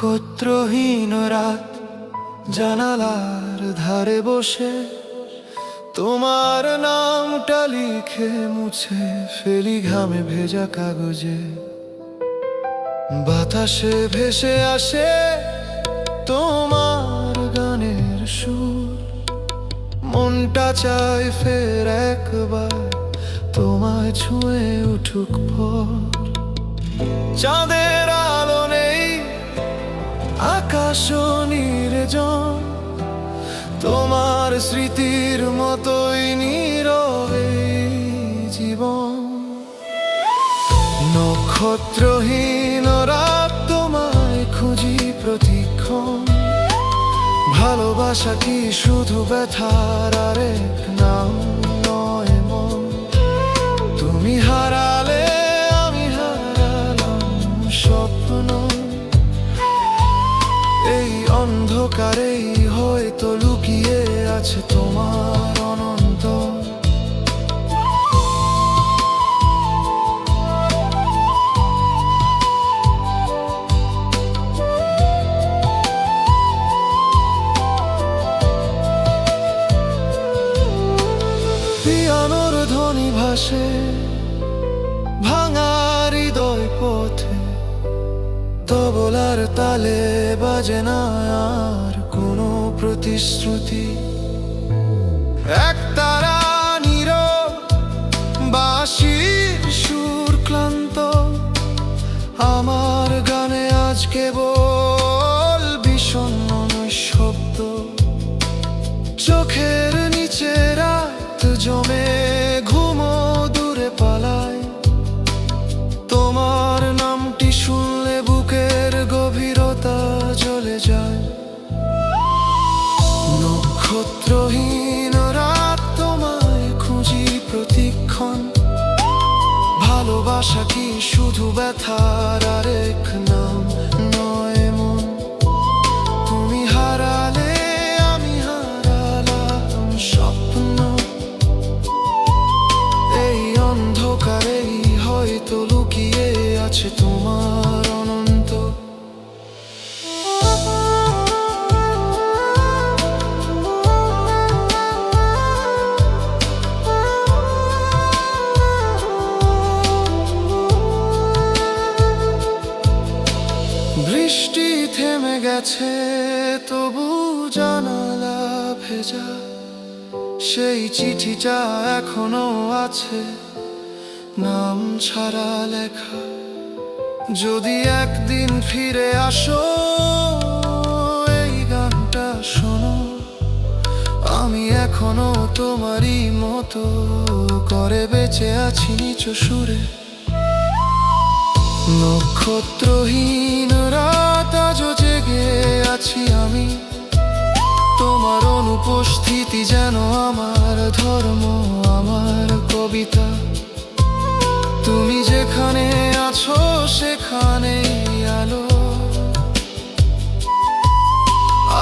নক্ষত্রহীন রাত জানালার ধারে বসে তোমার নামটা লিখে মুছে ফেলি ঘামে ভেজা কাগজে। বাতাসে ভেসে আসে তোমার গানের সুর। মনটা চায় ফের একবার তোমায় ছুঁয়ে উঠুক ভোর চাঁদের আলো আকাশ নির্জন তোমার স্মৃতির মতোই নীরবে জীবন। নক্ষত্রহীন রাত তোমায় খুঁজি প্রতিক্ষণ, ভালোবাসা কি শুধু ব্যথার আরেক নাম? আছে তোমার অনন্ত। পিয়ানোর ধ্বনি ভাসে ভাঙা হৃদয় পথে। তবলার তালে বাজে না আর কোনো প্রতিশ্রুতি। ভালোবাসা কি শুধু ব্যথার আরেক নাম? নয় মন। তুমি হারালে, আমি হারালাম স্বপ্ন। এই অন্ধকারেই হয়তো লুকিয়ে আছে তোমার অনন্ত বৃষ্টি থেমে গেছে, তবু জানালা ভেজা। সেই চিঠিটা এখনও আছে, নাম ছাড়া লেখা। যদি একদিন ফিরে আসো, এই গানটা শোনো। আমি এখনও তোমারই মতো করে বেঁচে আছি নিচু সুরে। নক্ষত্রহীন কবিতা তুমি যেখানে আছো, সেখানেই আলো।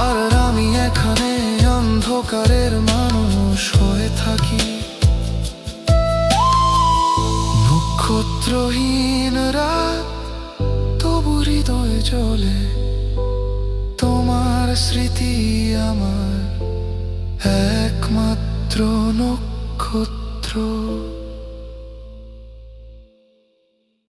আর আমি এখানে অন্ধকারের মানুষ হয়ে থাকি। নক্ষত্রহীন রাত, তবু হৃদয় জলে তোমার স্মৃতি আমার একমাত্র নক্ষত্র।